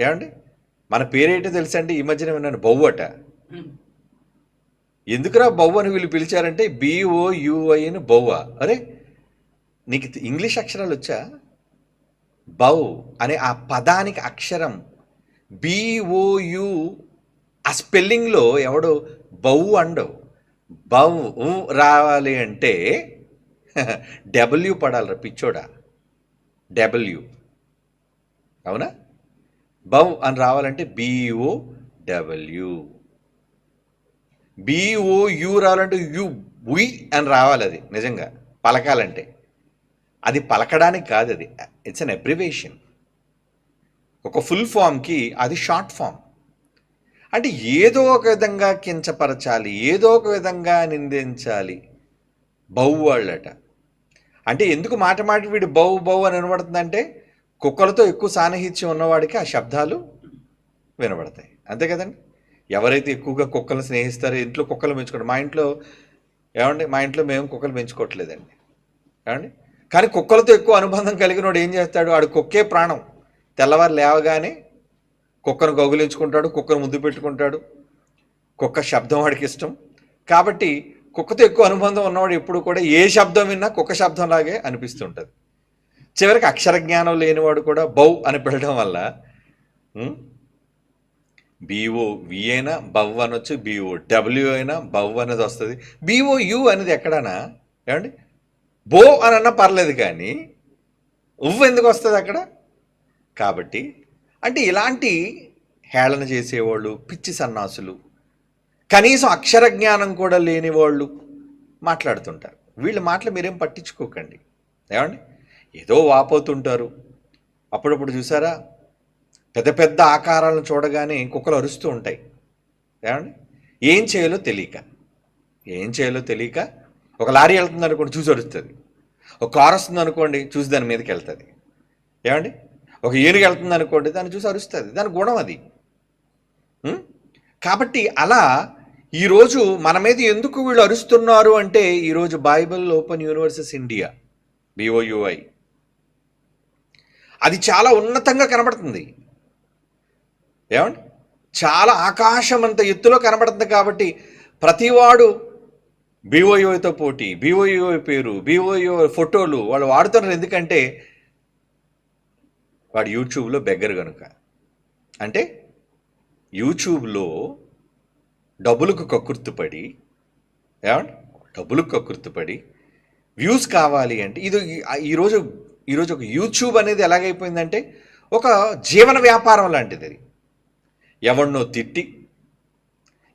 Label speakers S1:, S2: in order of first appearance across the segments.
S1: ఏమండి? మన పేరేంటో తెలుసండి? ఈ మధ్యన విన్నాను. బొవ్వట. ఎందుకురా బొవ్వ అని వీళ్ళు పిలిచారంటే బిఓయుఐ అని బొవ్వ. అరే నీకు ఇంగ్లీష్ అక్షరాలు వచ్చా? బౌ అనే ఆ పదానికి అక్షరం. బిఓయు ఆ స్పెల్లింగ్లో ఎవడో బౌ అండవు. బౌ ఊ రావాలి అంటే డబ్ల్యూ పడాలరా పిచ్చోడా. డబ్ల్యూ. అవునా? బవ్ అని రావాలంటే బిఓ డబ్ల్యూ బిఓయు రావాలంటే యు వి అని రావాలి అది నిజంగా. పలకాలంటే. అది పలకడానికి కాదు అది. ఇట్స్ అన్ అబ్రివేషన్ ఒక ఫుల్ ఫామ్కి అది షార్ట్ ఫామ్ అంటే ఏదో ఒక విధంగా కించపరచాలి ఏదో ఒక విధంగా నిందించాలి. బౌ వాళ్ళట. అంటే ఎందుకు మాట మాట వీడు బౌ బౌ అని వినబడుతుందంటే కుక్కలతో ఎక్కువ సాన్నిహిత్యం ఉన్నవాడికి ఆ శబ్దాలు వినబడతాయి. అంతే కదండి? ఎవరైతే ఎక్కువగా కుక్కలను స్నేహిస్తారో ఇంట్లో కుక్కలు పెంచుకోండి మా ఇంట్లో ఏమండి? మా ఇంట్లో మేము కుక్కలు పెంచుకోవట్లేదండి. ఏమండి? కానీ కుక్కలతో ఎక్కువ అనుబంధం కలిగిన వాడు ఏం చేస్తాడు? వాడు కుక్కే ప్రాణం. తెల్లవారు లేవగానే కుక్కను గౌగులించుకుంటాడు కుక్కను ముద్దు పెట్టుకుంటాడు. కుక్క శబ్దం వాడికి ఇష్టం. కాబట్టి కుక్కతో ఎక్కువ అనుబంధం ఉన్నవాడు ఎప్పుడు కూడా ఏ శబ్దం విన్నా కుక్క శబ్దంలాగే అనిపిస్తుంటుంది. చివరికి అక్షర జ్ఞానం లేనివాడు కూడా బౌ అని పిలడం వల్ల బీఓ వి అయినా బవ్ అనొచ్చు బీఓ డబ్ల్యూ అయినా బవ్ అనేది వస్తుంది. బీఓ యు అనేది ఎక్కడనా? ఏమండి? బో అని అన్నా పర్లేదు కానీ ఉవ్వు ఎందుకు వస్తుంది అక్కడ? కాబట్టి అంటే ఇలాంటి హేళన చేసేవాళ్ళు పిచ్చి సన్నాసులు కనీసం అక్షర జ్ఞానం కూడా లేని వాళ్ళు మాట్లాడుతుంటారు. వీళ్ళ మాటలు మీరేం పట్టించుకోకండి. ఏమండి? ఏదో వాపోతుంటారు. అప్పుడప్పుడు చూసారా? పెద్ద పెద్ద ఆకారాలను చూడగానే కుక్కలు అరుస్తూ ఉంటాయి. ఏమండి? ఏం చేయాలో తెలియక. ఏం చేయాలో తెలియక ఒక లారీ వెళ్తుంది అనుకోండి చూసి అరుస్తుంది. ఒక కారు వస్తుంది అనుకోండి చూసి దాని మీదకి వెళ్తుంది. ఏమండి? ఒక ఏనుగు వెళ్తుంది అనుకోండి దాన్ని చూసి అరుస్తుంది. దాని గుణం అది. కాబట్టి అలా ఈరోజు మన మీద ఎందుకు వీళ్ళు అరుస్తున్నారు అంటే ఈరోజు Bible open universes India B O U I అది చాలా ఉన్నతంగా కనబడుతుంది. ఏమండి? చాలా ఆకాశం అంత ఎత్తులో కనబడుతుంది కాబట్టి ప్రతివాడు బీఓయూతో పోటీ బీఓయూ పేరు బీఓయూ ఫోటోలు వాళ్ళు వాడుతున్నారు. ఎందుకంటే వాడు యూట్యూబ్లో బెగ్గర కనుక అంటే యూట్యూబ్లో డబ్బులకు కక్కుర్తుపడి ఏమండి? డబ్బులకు కక్కుర్తుపడి వ్యూస్ కావాలి అంటే ఇది ఈరోజు ఈరోజు ఒక యూట్యూబ్ అనేది ఎలాగైపోయిందంటే ఒక జీవన వ్యాపారం లాంటిది అది. ఎవరినో తిట్టి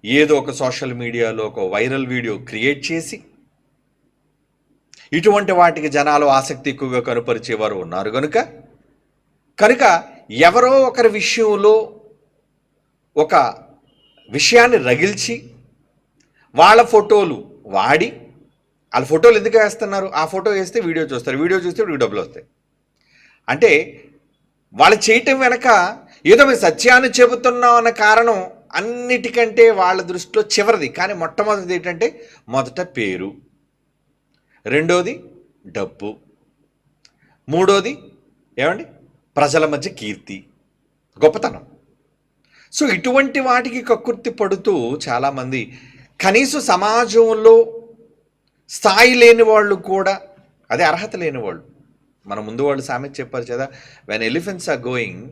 S1: ఏదో ఒక సోషల్ మీడియాలో ఒక వైరల్ వీడియో క్రియేట్ చేసి ఇటువంటి వాటికి జనాలు ఆసక్తి ఎక్కువగా కనుపరిచేవారు ఉన్నారు కనుక కనుక ఎవరో ఒకరి విషయంలో ఒక విషయాన్ని రగిల్చి వాళ్ళ ఫోటోలు వాడి వాళ్ళ ఫోటోలు ఎందుకు వేస్తున్నారు? ఆ ఫోటో వేస్తే వీడియో చూస్తారు. వీడియో చూస్తే వీడియో డబ్బులు వస్తాయి. అంటే వాళ్ళు చేయటం వెనక ఏదో మేము సత్యాన్ని చెబుతున్నాం అన్న కారణం అన్నిటికంటే వాళ్ళ దృష్టిలో చివరిది. కానీ మొట్టమొదటిది ఏంటంటే మొదట పేరు. రెండోది డబ్బు. మూడోది ఏమండి? ప్రజల మధ్య కీర్తి. గొప్పతనం. సో ఇటువంటి వాటికి కక్కుర్తి పడుతూ చాలామంది కనీసం సమాజంలో స్థాయి లేని వాళ్ళు కూడా అదే అర్హత లేని వాళ్ళు. మన ముందు వాళ్ళు సామెత చెప్పారు కదా when elephants are going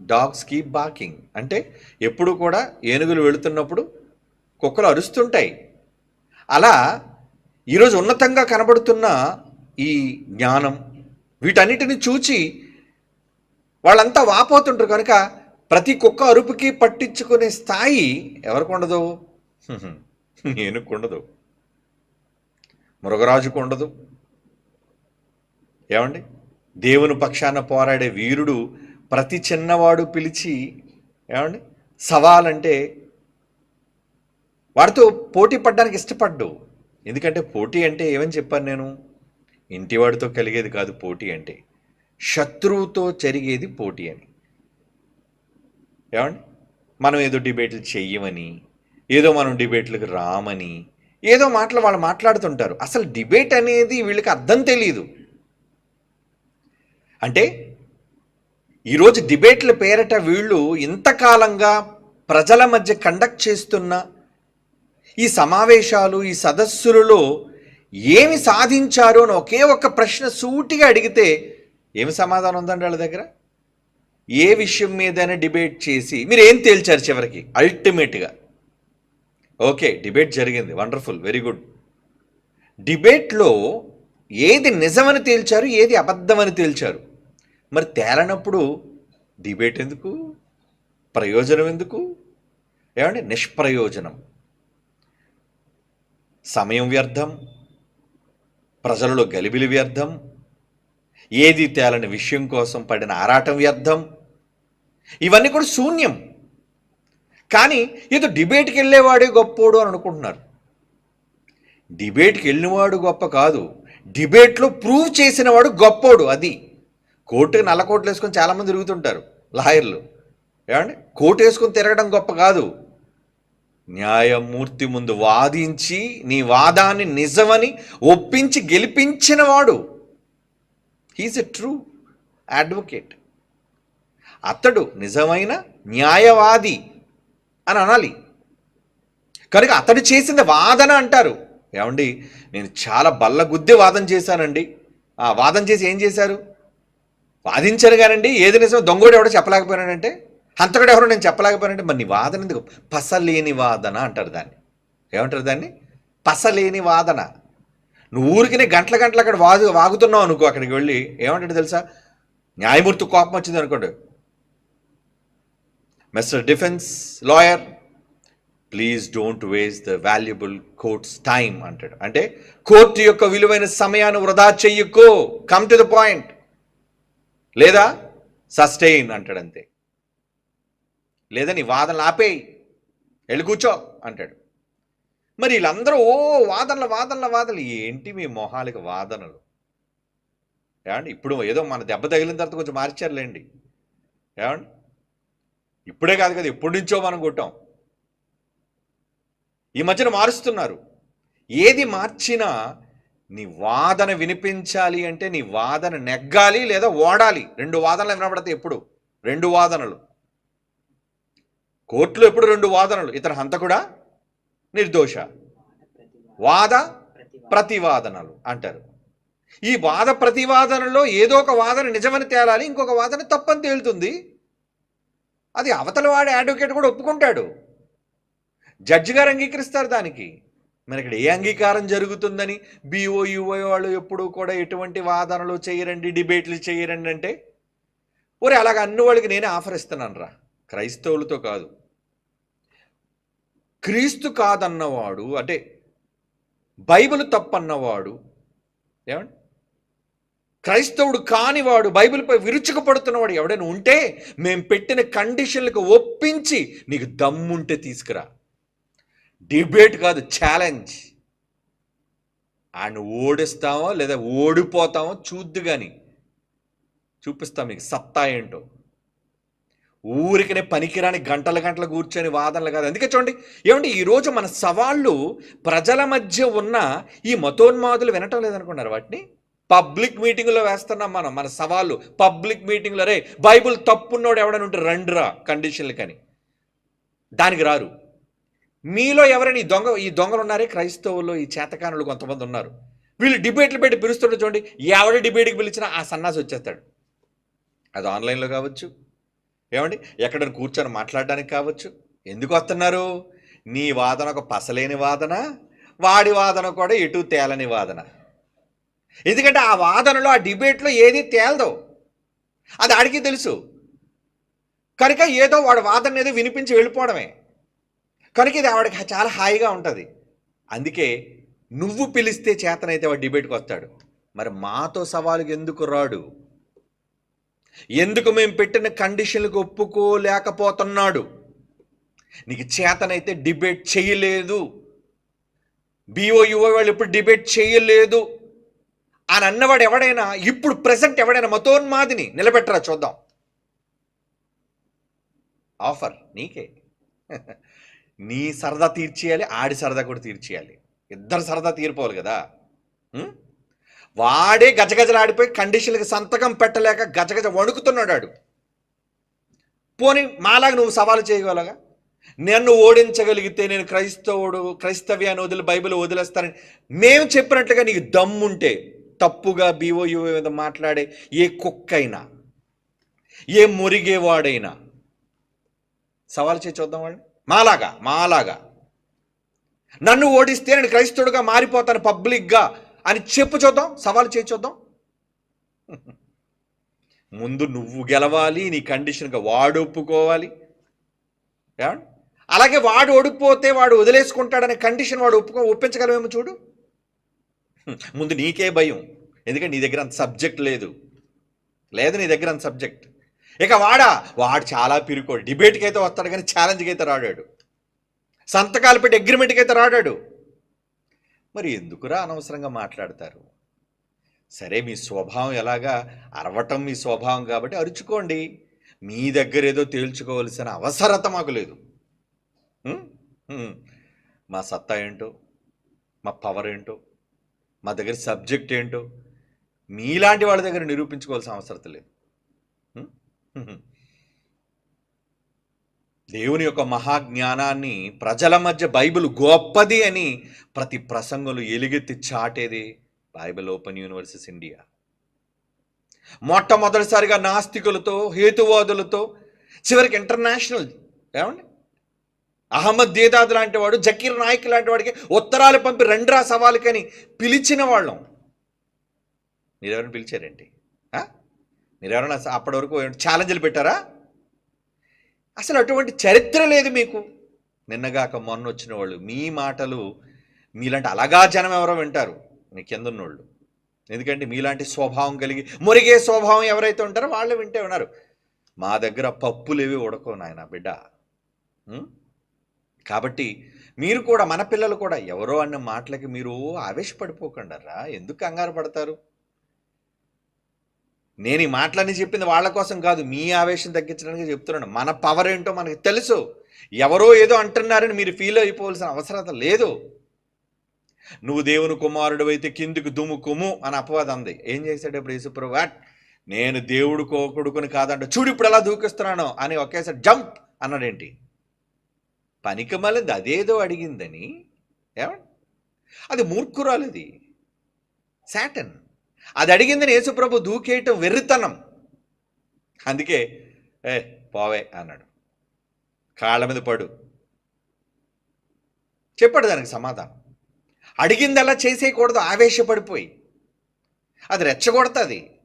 S1: dogs keep barking అంటే ఎప్పుడు కూడా ఏనుగులు వెళుతున్నప్పుడు కుక్కలు అరుస్తుంటాయి. అలా ఈరోజు ఉన్నతంగా కనబడుతున్న ఈ జ్ఞానం వీటన్నిటిని చూచి వాళ్ళంతా వాపోతుంటారు కనుక ప్రతి కుక్క అరుపుకి పట్టించుకునే స్థాయి ఎవరికి ఉండదు? ఏనుగుకు ఉండదు. మృగరాజుకు ఉండదు. ఏమండి? దేవుని పక్షాన పోరాడే వీరుడు ప్రతి చిన్నవాడు పిలిచి ఏమండి? సవాలంటే వాడితో పోటీ పడ్డానికి ఇష్టపడ్డు. ఎందుకంటే పోటీ అంటే ఏమని చెప్పాను నేను? ఇంటివాడితో కలిగేది కాదు పోటీ అంటే. శత్రువుతో జరిగేది పోటీ అని. ఏమండి? మనం ఏదో డిబేట్లు చెయ్యమని ఏదో మనం డిబేట్లకు రామని ఏదో మాటలు వాళ్ళు మాట్లాడుతుంటారు. అసలు డిబేట్ అనేది వీళ్ళకి అర్థం తెలియదు అంటే ఈరోజు డిబేట్ల పేరట వీళ్ళు ఇంతకాలంగా ప్రజల మధ్య కండక్ట్ చేస్తున్న ఈ సమావేశాలు ఈ సదస్సులలో ఏమి సాధించారు అని ఒకే ఒక్క ప్రశ్న సూటిగా అడిగితే ఏమి సమాధానం ఉందండి వాళ్ళ దగ్గర? ఏ విషయం మీదైనా డిబేట్ చేసి మీరు ఏం తేల్చారు చివరికి? అల్టిమేట్గా. ఓకే డిబేట్ జరిగింది. Wonderful very good. డిబేట్లో ఏది నిజమని తేల్చారు ఏది అబద్ధమని తేల్చారు? మరి తేలనప్పుడు డిబేట్ ఎందుకు? ప్రయోజనం ఎందుకు? ఏమండి? నిష్ప్రయోజనం. సమయం వ్యర్థం ప్రజలలో గలిబిలి వ్యర్థం ఏది తేలని విషయం కోసం పడిన ఆరాటం వ్యర్థం ఇవన్నీ కూడా శూన్యం. కానీ ఏదో డిబేట్కి వెళ్ళేవాడే గొప్పోడు అని అనుకుంటున్నారు. డిబేట్కి వెళ్ళినవాడు గొప్ప కాదు. డిబేట్లో ప్రూవ్ చేసినవాడు గొప్పోడు అది. కోర్టు నల్ల కోట్లు వేసుకొని చాలామంది తిరుగుతుంటారు లాయర్లు. ఏమండి? కోర్టు వేసుకొని తిరగడం గొప్ప కాదు. న్యాయమూర్తి ముందు వాదించి నీ వాదాన్ని నిజమని ఒప్పించి గెలిపించినవాడు. He's a true advocate. అతడు నిజమైన న్యాయవాది. అని అనాలి. కనుక అతడు చేసింది వాదన అంటారు. ఏమండి? నేను చాలా బల్ల గుద్ది వాదన చేశానండి. ఆ వాదన చేసి ఏం చేశారు? వాదించారు కానండి. ఏది నిజం దొంగోడు ఎవడో చెప్పలేకపోయానంటే హంతకుడు ఎవరో నేను చెప్పలేకపోయానంటే మరి నీ వాదన ఎందుకు? పసలేని వాదన అంటారు దాన్ని. ఏమంటారు దాన్ని? పసలేని వాదన. నువ్వు ఊరికినే గంటల గంటలు అక్కడ వాగు వాగుతున్నావు అనుకో అక్కడికి వెళ్ళి. ఏమంటాడు తెలుసా? న్యాయమూర్తి కోపం వచ్చింది అనుకోండి. Mister defence lawyer please don't waste the valuable court's time అంటాడు. అంటే కోర్టు యొక్క విలువైన సమయాన్ని వృధా చెయ్యుకో కమ్ టు ద పాయింట్ లేదా సస్టైన్ అంటాడు అంతే. లేదా నీ వాదనలు ఆపేయి. వెళ్ళి కూర్చో అంటాడు. మరి వీళ్ళందరూ ఓ వాదనల వాదనల వాదనలు. ఏంటి మీ మొహాలకి వాదనలు? ఏమండి ఇప్పుడు ఏదో మన దెబ్బ తగిలిన తర్వాత కొంచెం మార్చారులేండి. ఏమండి? ఇప్పుడే కాదు కదా ఎప్పటి నుంచో మనం కొట్టాం. ఈ మధ్యన మారుస్తున్నారు. ఏది మార్చినా నీ వాదన వినిపించాలి అంటే నీ వాదన నెగ్గాలి లేదా ఓడాలి. రెండు వాదనలు వినపడతాయి ఎప్పుడు? రెండు వాదనలు. కోర్టులో ఎప్పుడు రెండు వాదనలు? ఇతర హంతకుడా? నిర్దోష. వాద ప్రతివాదనలు అంటారు. ఈ వాద ప్రతివాదనలో ఏదో ఒక వాదన నిజమని తేలాలి ఇంకొక వాదన తప్పని తేలుతుంది. అది అవతల వాడే అడ్వకేట్ కూడా ఒప్పుకుంటాడు. జడ్జి గారు అంగీకరిస్తారు దానికి. మరి ఇక్కడ ఏ అంగీకారం జరుగుతుందని బీఓయూఓ వాళ్ళు ఎప్పుడూ కూడా ఎటువంటి వాదనలు చేయరండి డిబేట్లు చేయరండి అంటే ఒరే అలాగ అన్ని వాళ్ళకి నేనే ఆఫర్ ఇస్తున్నాను రా. క్రైస్తవులతో కాదు. క్రీస్తు కాదన్నవాడు అంటే బైబిల్ తప్పన్నవాడు ఏమండి? క్రైస్తవుడు కానివాడు బైబిల్పై విరుచుకుపడుతున్నవాడు ఎవడైనా ఉంటే మేము పెట్టిన కండిషన్లకు ఒప్పించి నీకు దమ్ముంటే తీసుకురా. డిబేట్ కాదు ఛాలెంజ్. ఆయన ఓడిస్తామో లేదా ఓడిపోతామో చూద్దు కానీ చూపిస్తాం మీకు సత్తా ఏంటో. ఊరికనే పనికిరాని గంటల గంటలు కూర్చొని వాదనలు కాదు. అందుకే చూడండి ఏమండి ఈరోజు మన సవాళ్ళు ప్రజల మధ్య ఉన్న ఈ మతోన్మాదులు వినటం లేదనుకున్నారు వాటిని? పబ్లిక్ మీటింగ్లో వేస్తున్నాం మనం మన సవాళ్ళు. పబ్లిక్ మీటింగ్లో రే బైబుల్ తప్పున్నోడు ఎవడని ఉంటే రండిరా కండిషన్లు కానీ. దానికి రారు. మీలో ఎవరైనా ఈ దొంగ ఈ దొంగలు ఉన్నారే? క్రైస్తవుల్లో ఈ చేతకానులు కొంతమంది ఉన్నారు. వీళ్ళు డిబేట్లు పెట్టి పిలుస్తుంటే చూడండి ఎవడ డిబేట్కి పిలిచినా ఆ సన్నాసి వచ్చేస్తాడు. అది ఆన్లైన్లో కావచ్చు. ఏమండి? ఎక్కడ కూర్చొని మాట్లాడడానికి కావచ్చు. ఎందుకు వస్తున్నారు? నీ వాదన ఒక పసలేని వాదన వాడి వాదన కూడా ఎటు తేలని వాదన. ఎందుకంటే ఆ వాదనలో ఆ డిబేట్లో ఏది తేలదు. అది ఆడికి తెలుసు. కనుక ఏదో వాడి వాదన ఏదో వినిపించి వెళ్ళిపోవడమే. కనుక ఇది ఆవిడకి చాలా హాయిగా ఉంటుంది. అందుకే నువ్వు పిలిస్తే చేతనైతే వాడు డిబేట్కి వస్తాడు. మరి మాతో సవాలుకి ఎందుకు రాడు? ఎందుకు మేము పెట్టిన కండిషన్లకు ఒప్పుకోలేకపోతున్నాడు? నీకు చేతనైతే డిబేట్ చేయలేదు. బీఓ యువ వాళ్ళు ఎప్పుడు డిబేట్ చేయలేదు. అని అన్నవాడు ఎవడైనా ఇప్పుడు ప్రజెంట్ ఎవడైనా మతోన్మాదిని నిలబెట్టరా చూద్దాం. ఆఫర్ నీకే. నీ సరదా తీర్చేయాలి ఆడి సరదా కూడా తీర్చేయాలి. ఇద్దరు సరదా తీరిపోవాలి కదా. వాడే వాడే గజగజలాడిపోయి కండిషన్లకు సంతకం పెట్టలేక గజగజ వణుకుతున్నాడు ఆడు. పోనీ మాలాగా నువ్వు సవాలు చేయగలగా నన్ను ఓడించగలిగితే నేను క్రైస్తవుడు క్రైస్తవ్యాన్ని వదిలి బైబిల్ వదిలేస్తానని మేము చెప్పినట్లుగా నీకు దమ్ముంటే తప్పుగా బీఓయూ మీద మాట్లాడే ఏ కుక్కైనా ఏ మురిగేవాడైనా సవాల్ చేసి చూద్దాం వాళ్ళు మాలాగా మాలాగా. నన్ను ఓడిస్తే నేను క్రైస్తవుడిగా మారిపోతాను పబ్లిక్గా అని చెప్పు చూద్దాం సవాల్ చేసి చూద్దాం. ముందు నువ్వు గెలవాలి నీ కండిషన్గా వాడు ఒప్పుకోవాలి. అలాగే వాడు ఓడిపోతే వాడు వదిలేసుకుంటాడనే కండిషన్ వాడు ఒప్పుకో ఒప్పించగలమేమో చూడు. ముందు నీకే భయం. ఎందుకంటే నీ దగ్గర అంత సబ్జెక్ట్ లేదు. లేదు నీ దగ్గర అంత సబ్జెక్ట్. ఇక వాడా వాడు చాలా పిరుకోడు. డిబేట్కి అయితే వస్తాడు కానీ ఛాలెంజ్కి అయితే రాడాడు. సంతకాలు పెట్టి అగ్రిమెంట్కి అయితే రాడాడు. మరి ఎందుకురా అనవసరంగా మాట్లాడతారు? సరే మీ స్వభావం ఎలాగా? అరవటం మీ స్వభావం కాబట్టి అరుచుకోండి. మీ దగ్గర ఏదో తేల్చుకోవాల్సిన అవసరత మాకు లేదు. మా సత్తా ఏంటో? మా పవర్ ఏంటో? మా దగ్గర సబ్జెక్ట్ ఏంటో మీలాంటి వాళ్ళ దగ్గర నిరూపించుకోవాల్సిన అవసరం లేదు. దేవుని యొక్క మహాజ్ఞానాన్ని ప్రజల మధ్య బైబిల్ గొప్పది అని ప్రతి ప్రసంగంలో ఎలుగెత్తి చాటేది బైబిల్ ఓపెన్ యూనివర్సిస్ ఇండియా. మొట్టమొదటిసారిగా నాస్తికులతో హేతువాదులతో చివరికి ఇంటర్నేషనల్ ఏమండి? అహ్మద్ దేదాద్ లాంటి వాడు జకీర్ నాయక్ లాంటి వాడికి ఉత్తరాలు పంపి రెండ్రా సవాలుకని పిలిచిన వాళ్ళం. మీరెవరిని పిలిచారేంటి? మీరెవరైనా అప్పటి వరకు ఛాలెంజ్లు పెట్టారా? అసలు అటువంటి చరిత్ర లేదు మీకు. నిన్నగాక మొన్న వచ్చిన వాళ్ళు మీ మాటలు మీలాంటి అలగా జనం ఎవరో వింటారు. మీ కిందన్నోళ్ళు. ఎందుకంటే మీలాంటి స్వభావం కలిగి మురిగే స్వభావం ఎవరైతే ఉంటారో వాళ్ళు వింటే ఉన్నారు. మా దగ్గర పప్పులేవి ఉడకవు నాయన బిడ్డ. కాబట్టి మీరు కూడా మన పిల్లలు కూడా ఎవరో అన్న మాటలకి మీరు ఆవేశపడిపోకండారా? ఎందుకు కంగారు పడతారు? నేను ఈ మాటలన్నీ చెప్పింది వాళ్ళ కోసం కాదు మీ ఆవేశం తగ్గించడానికి చెప్తున్నాను. మన పవర్ ఏంటో మనకి తెలుసు. ఎవరో ఏదో అంటున్నారని మీరు ఫీల్ అయిపోవాల్సిన అవసరం లేదు. నువ్వు దేవుని కుమారుడు అయితే కిందికి దుమ్ముకుము అని అపవాదం అంది. ఏం చేశాడు ఇప్పుడు యేసుప్రభు వాట్? నేను దేవుడు కో- కొడుకుని కాదంట. చూడు ఇప్పుడు ఎలా దూకిస్తున్నాను అని ఒకేసారి జంప్ అన్నాడేంటి పనికి అదేదో అడిగిందని. ఏమండి? అది మూర్ఖురాలది. శాటన్ అది అడిగిందని యేసుప్రభు దూకేయటం వెర్రితనం. అందుకే ఏ పోవే అన్నాడు. కాళ్ళ మీద పడు. చెప్పాడు దానికి సమాధానం. అడిగింది అలా చేసేయకూడదు ఆవేశపడిపోయి. అది రెచ్చగొడుతుంది.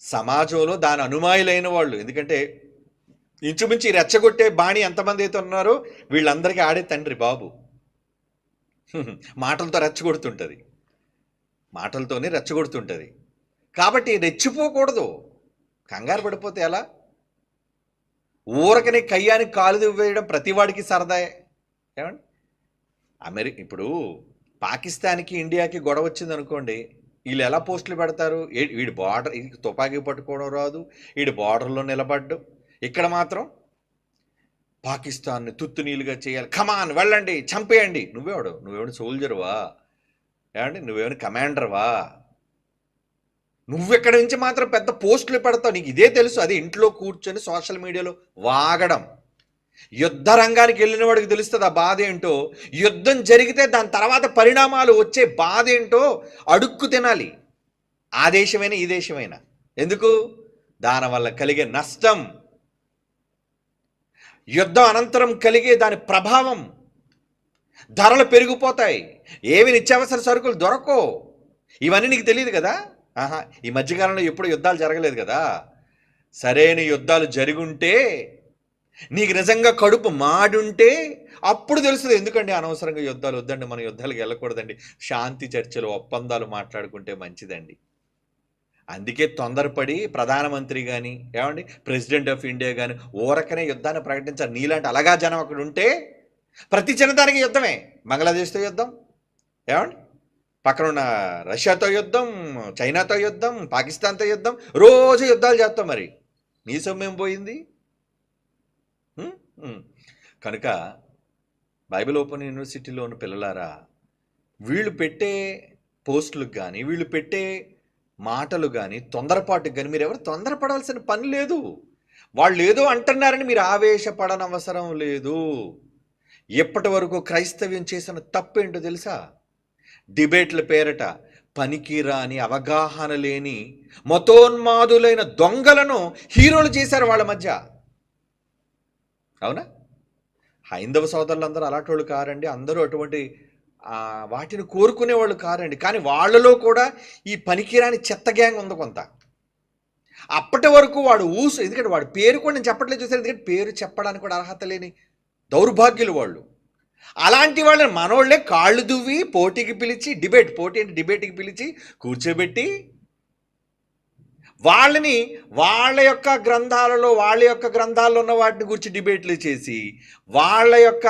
S1: సమాజంలో దాని అనుమాయులైన వాళ్ళు ఎందుకంటే ఇంచుమించి రెచ్చగొట్టే బాణి ఎంతమంది అయితే ఉన్నారో వీళ్ళందరికీ ఆడే తండ్రి బాబు. మాటలతో రెచ్చగొడుతుంటుంది. మాటలతోనే రెచ్చగొడుతుంటుంది. కాబట్టి రెచ్చిపోకూడదు. కంగారు పడిపోతే ఎలా? ఊరకనే కయ్యానికి కాలు వేయడం ప్రతివాడికి సరదాయే ఏమండి? అమెరి ఇప్పుడు పాకిస్తాన్కి ఇండియాకి గొడవ వచ్చింది అనుకోండి వీళ్ళు ఎలా పోస్టులు పెడతారు? వీడి బార్డర్ ఇది తుపాకీ పట్టుకోవడం రాదు. వీడి బార్డర్లో నిలబడ్డు. ఇక్కడ మాత్రం పాకిస్తాన్ని తుత్తునీలుగా చేయాలి. కమాన్ వెళ్ళండి చంపేయండి. నువ్వేవాడు? నువ్వేమైనా సోల్జర్వా ఏమండి నువ్వేమైనా కమాండర్వా నువ్వెక్కడి నుంచి మాత్రం పెద్ద పోస్టులు పెడతావు? నీకు ఇదే తెలుసు. అది ఇంట్లో కూర్చొని సోషల్ మీడియాలో వాగడం. యుద్ధ రంగానికి వెళ్ళిన వాడికి తెలుస్తుంది ఆ బాధ ఏంటో? యుద్ధం జరిగితే దాని తర్వాత పరిణామాలు వచ్చే బాధ ఏంటో అడుక్కు తినాలి. ఆ దేశమైనా ఈ దేశమైనా. ఎందుకు? దానివల్ల కలిగే నష్టం. యుద్ధం అనంతరం కలిగే దాని ప్రభావం. ధరలు పెరిగిపోతాయి. ఏమి నిత్యావసర సరుకులు దొరకవు. ఇవన్నీ నీకు తెలియదు కదా? ఆహా ఈ మధ్యకాలంలో ఎప్పుడు యుద్ధాలు జరగలేదు కదా? సరైన యుద్ధాలు జరుగుంటే నీకు నిజంగా కడుపు మాడుంటే అప్పుడు తెలుస్తుంది ఎందుకండి అనవసరంగా యుద్ధాలు వద్దండి మన యుద్ధాలకు వెళ్ళకూడదండి. శాంతి చర్చలు ఒప్పందాలు మాట్లాడుకుంటే మంచిదండి. అందుకే తొందరపడి ప్రధానమంత్రి కానీ ఏమండి? ప్రెసిడెంట్ ఆఫ్ ఇండియా కానీ ఊరకనే యుద్ధాన్ని ప్రకటించారు నీలాంటి అలగా జనం అక్కడ ఉంటే ప్రతి చిన్నదానికి యుద్ధమే. బంగ్లాదేశ్తో యుద్ధం ఏమండి? పక్కన ఉన్న రష్యాతో యుద్ధం చైనాతో యుద్ధం పాకిస్తాన్తో యుద్ధం రోజు యుద్ధాలు చేస్తాం మరి. నీ సొమ్మేం పోయింది? కనుక బైబిల్ ఓపెన్ యూనివర్సిటీలో ఉన్న పిల్లలారా వీళ్ళు పెట్టే పోస్టులకు కానీ వీళ్ళు పెట్టే మాటలు కానీ తొందరపాటుకు కానీ మీరు ఎవరు తొందరపడాల్సిన పని లేదు. వాళ్ళు ఏదో అంటున్నారని మీరు ఆవేశపడనవసరం లేదు. ఇప్పటి వరకు క్రైస్తవ్యం చేసిన తప్పేంటో తెలుసా? డిబేట్ల పేరట పనికిరాని అవగాహన లేని మతోన్మాదులైన దొంగలను హీరోలు చేశారు వాళ్ళ మధ్య. అవునా? హైందవ సోదరులందరూ అలాంటి వాళ్ళు కారండి. అందరూ అటువంటి వాటిని కోరుకునే వాళ్ళు కారండి. కానీ వాళ్ళలో కూడా ఈ పనికిరాని చెత్త గ్యాంగ్ ఉంది కొంత. అప్పటి వరకు వాడు ఊసు ఎందుకంటే వాడు పేరు కూడా నేను చెప్పట్లేదు చూసాను ఎందుకంటే పేరు చెప్పడానికి కూడా అర్హత లేని దౌర్భాగ్యులు వాళ్ళు. అలాంటి వాళ్ళని మనోళ్ళే కాళ్ళు దువ్వి పోటీకి పిలిచి డిబేట్ పోటీ అంటే డిబేట్కి పిలిచి కూర్చోబెట్టి వాళ్ళని వాళ్ళ యొక్క గ్రంథాలలో వాళ్ళ యొక్క గ్రంథాల్లో ఉన్న వాటిని గురించి డిబేట్లు చేసి వాళ్ళ యొక్క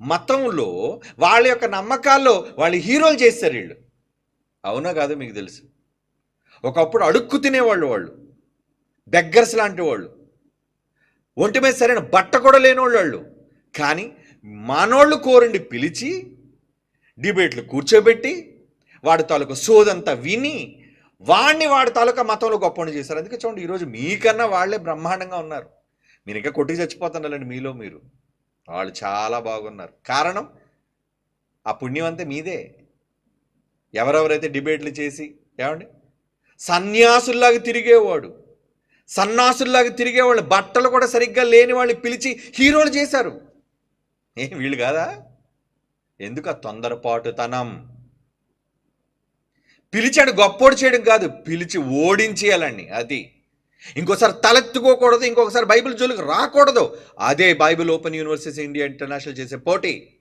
S1: మతంలో వాళ్ళ యొక్క నమ్మకాల్లో వాళ్ళు హీరోలు చేస్తారు వీళ్ళు. అవునా కాదు మీకు తెలుసు. ఒకప్పుడు అడుక్కు తినేవాళ్ళు వాళ్ళు. బెగ్గర్స్ లాంటి వాళ్ళు. ఒంటి మీద సరైన బట్ట కూడా లేనివాళ్ళు వాళ్ళు. కానీ మనోళ్ళు కోరండి పిలిచి డిబేట్లు కూర్చోబెట్టి వాడి తాలూకు సోదంతా విని వాడిని వాడి తాలూకా మతంలో గొప్పని చేశారు. అందుకే చూడండి ఈరోజు మీకన్నా వాళ్ళే బ్రహ్మాండంగా ఉన్నారు. మీరు ఇంకా కొట్టి చచ్చిపోతున్నారండి మీలో మీరు. వాళ్ళు చాలా బాగున్నారు. కారణం ఆ పుణ్యం అంతా మీదే. ఎవరెవరైతే డిబేట్లు చేసి ఏమండి? సన్యాసుల్లాగా తిరిగేవాడు. సన్నాసుల్లాగా తిరిగేవాళ్ళు బట్టలు కూడా సరిగ్గా లేని వాళ్ళని పిలిచి హీరోలు చేశారు. ఏ వీళ్ళు కాదా? ఎందుకు ఆ తొందరపాటుతనం? పిలిచాడు గొప్పోడు చేయడం కాదు పిలిచి ఓడించేయాలండి అది. ఇంకోసారి తలెత్తుకోకూడదు ఇంకొకసారి బైబిల్ జోలికి రాకూడదు. అదే Bible open universities India international చేసే పోటీ.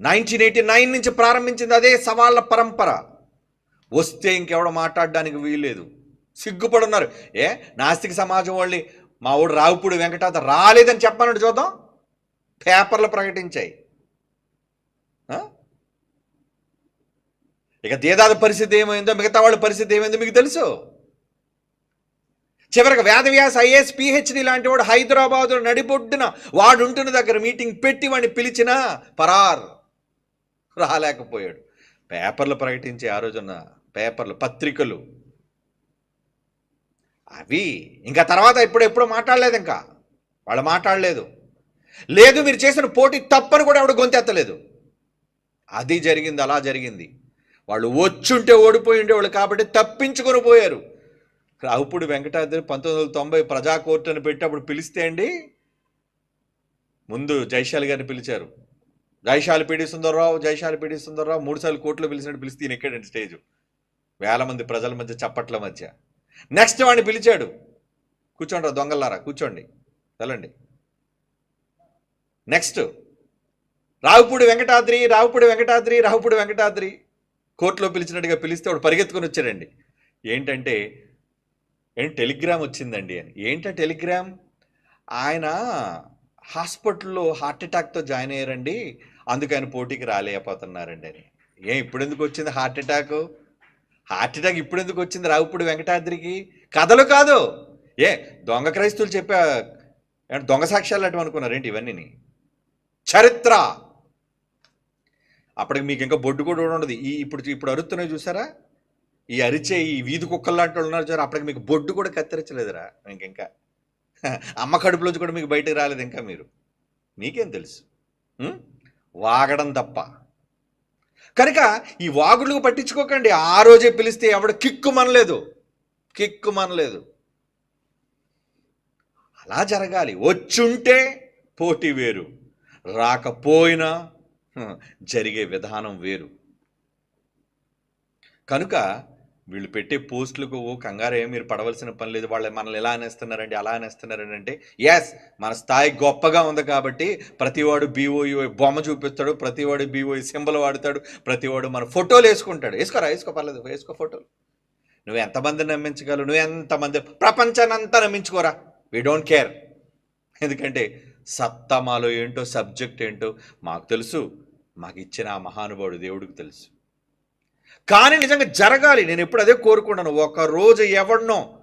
S1: నైన్టీన్ ఎయిటీ నైన్ నుంచి ప్రారంభించింది అదే సవాళ్ళ పరంపర. వస్తే ఇంకెవడ మాట్లాడడానికి వీల్లేదు. సిగ్గుపడున్నారు. ఏ నాస్తిక సమాజం వాళ్ళు మా ఊడు రావుపూడి వెంకటాత రాలేదని చెప్పమన్నట్టు చూద్దాం. పేపర్లు ప్రకటించాయి. ఇక దేదాది పరిస్థితి ఏమైందో మిగతా వాళ్ళ పరిస్థితి ఏమైందో మీకు తెలుసు. చివరికి వేదవ్యాస ఐఏఎస్ పిహెచ్డి లాంటి వాడు హైదరాబాద్ నడిబొడ్డున వాడు ఉంటున్న దగ్గర మీటింగ్ పెట్టి వాడిని పిలిచినా పరార్ రాలేకపోయాడు. పేపర్లు ప్రకటించే ఆ రోజున పేపర్లు పత్రికలు అవి ఇంకా తర్వాత ఇప్పుడు ఎప్పుడు మాట్లాడలేదు ఇంకా. వాళ్ళు మాట్లాడలేదు. లేదు మీరు చేసిన పోటీ తప్పని కూడా ఎవడు గొంతెత్తలేదు. అది జరిగింది అలా జరిగింది. వాళ్ళు వచ్చుంటే ఓడిపోయి ఉండేవాళ్ళు కాబట్టి తప్పించుకొని పోయారు. రావుపూడి వెంకటాద్రి పంతొమ్మిది వందల తొంభై ప్రజాకోర్టు అని పెట్టి అప్పుడు పిలిస్తే అండి? ముందు జైశాలి గారిని పిలిచారు. జైశాలి పీడి సుందర్రావు జైశాలి పీడి సుందర్రావు మూడుసార్లు కోర్టులో పిలిచినట్టు పిలిస్తే ఈయన ఎక్కడండి స్టేజ్. వేల మంది ప్రజల మధ్య చప్పట్ల మధ్య. నెక్స్ట్ వాడిని పిలిచాడు. కూర్చోండి దొంగలారా కూర్చోండి. వెళ్ళండి. నెక్స్ట్. రావుపూడి వెంకటాద్రి రావుపూడి వెంకటాద్రి రావుపూడి వెంకటాద్రి. కోర్టులో పిలిచినట్టుగా పిలిస్తే వాడు పరిగెత్తుకొని వచ్చాడండి. ఏంటంటే ఏంటి టెలిగ్రామ్ వచ్చిందండి అని. ఏంటా టెలిగ్రామ్? ఆయన హాస్పిటల్లో హార్ట్ అటాక్తో జాయిన్ అయ్యారండి. అందుకు ఆయన పోటీకి రాలేకపోతున్నారండి అని. ఏం ఇప్పుడు ఎందుకు వచ్చింది హార్ట్ అటాక్? హార్ట్ అటాక్ ఇప్పుడు ఎందుకు వచ్చింది రావుపూడి వెంకటాద్రికి. కథలు కాదు. ఏ దొంగ క్రైస్తువులు చెప్పే దొంగ సాక్ష్యాలు అటు అనుకున్నారేంటి ఇవన్నీ చరిత్ర! అప్పటికి మీకు ఇంకా బొడ్డు కూడా ఉండదు. ఈ ఇప్పుడు ఇప్పుడు అరుతున్నాయి చూసారా? ఈ అరిచే ఈ వీధి కుక్కలు లాంటి వాళ్ళు ఉన్నారు చూడ అప్పటికి మీకు బొడ్డు కూడా కత్తిరించలేదురా ఇంక ఇంకా. అమ్మ కడుపులోంచి కూడా మీకు బయటకు రాలేదు ఇంకా మీరు. మీకేం తెలుసు? వాగడం తప్ప. కనుక ఈ వాగుడుకు పట్టించుకోకండి. ఆ రోజే పిలిస్తే ఎవడు కిక్కు మనలేదు. కిక్కు మనలేదు. అలా జరగాలి. వచ్చుంటే పోటీ వేరు. రాకపోయినా జరిగే విధానం వేరు. కనుక వీళ్ళు పెట్టే పోస్టులకు ఓ మీరు పడవలసిన పని లేదు. వాళ్ళు మనల్ని ఎలా అనేస్తున్నారండి అలా అనేస్తున్నారండి అంటే ఎస్ మన స్థాయి గొప్పగా ఉంది కాబట్టి ప్రతివాడు బీఓఈ బొమ్మ చూపిస్తాడు ప్రతివాడు బీఓఈ సింబల్ వాడతాడు ప్రతివాడు మన ఫోటోలు వేసుకుంటాడు. వేసుకోరా వేసుకో పర్లేదు వేసుకో ఫోటోలు. నువ్వు ఎంతమందిని నమ్మించగలవు నువ్వు ఎంతమంది ప్రపంచాన్ని అంతా నమ్మించుకోరా? వీ డోంట్ కేర్ ఎందుకంటే సత్తా మాలో ఏంటో సబ్జెక్ట్ ఏంటో మాకు తెలుసు. మాకు ఇచ్చిన ఆ మహానుభావుడు దేవుడికి తెలుసు. కానీ నిజంగా జరగాలి. నేను ఎప్పుడు అదే కోరుకున్నాను ఒక రోజు ఎవడినో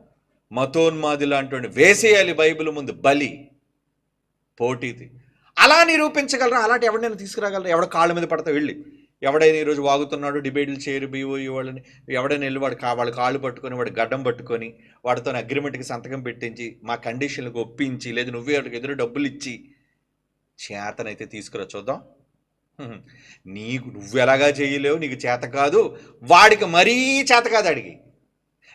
S1: మతోన్మాది లాంటి వేసేయాలి బైబిల్ ముందు. బలి. పోటీది. అలా నిరూపించగలరా? అలాంటి ఎవరినైనా తీసుకురాగలరా? ఎవడ కాళ్ళ మీద పడతా వెళ్ళి? ఎవడైనా ఈరోజు వాగుతున్నాడు డిబేట్లు చేయరు బీఓఈ వాళ్ళని. ఎవడైనా వెళ్ళి వాడు కా వాళ్ళ కాళ్ళు పట్టుకొని వాడు గడ్డం పట్టుకొని వాడితో అగ్రిమెంట్కి సంతకం పెట్టించి మా కండిషన్లకు ఒప్పించి లేదు నువ్వే వాడికి ఎదురు డబ్బులు ఇచ్చి చేతనైతే తీసుకురా. చూద్దాం. నీకు నువ్వు ఎలాగా చేయలేవు నీకు చేత కాదు. వాడికి మరీ చేత కాదు అడిగి.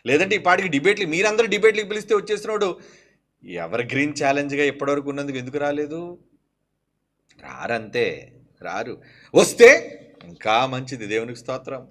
S1: లేదంటే ఈ పాటికి డిబేట్లు మీరందరూ డిబేట్లకు పిలిస్తే వచ్చేస్తున్నాడు ఎవరి గ్రీన్ ఛాలెంజ్గా ఇప్పటివరకు ఉన్నందుకు ఎందుకు రాలేదు? రారంతే రారు. వస్తే ఇంకా మంచిది దేవునికి స్తోత్రం.